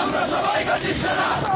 আমরা সবাই কাটিস না।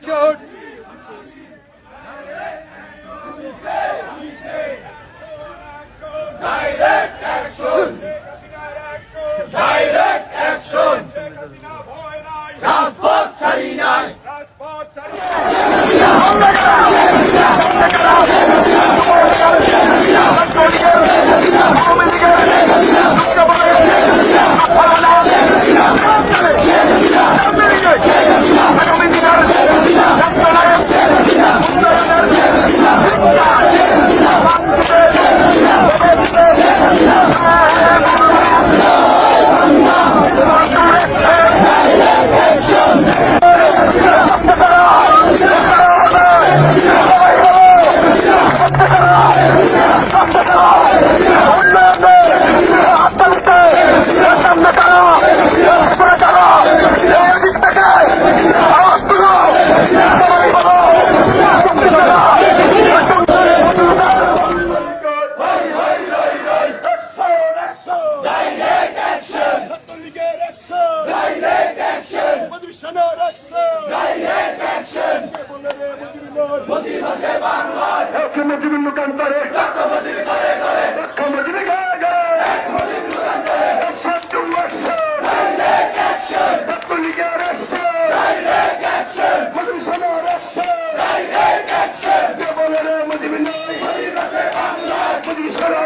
মুখান্তরে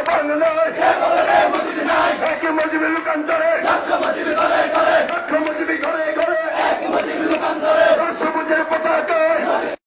বাংলায় একই মজিবের লুকান্তরে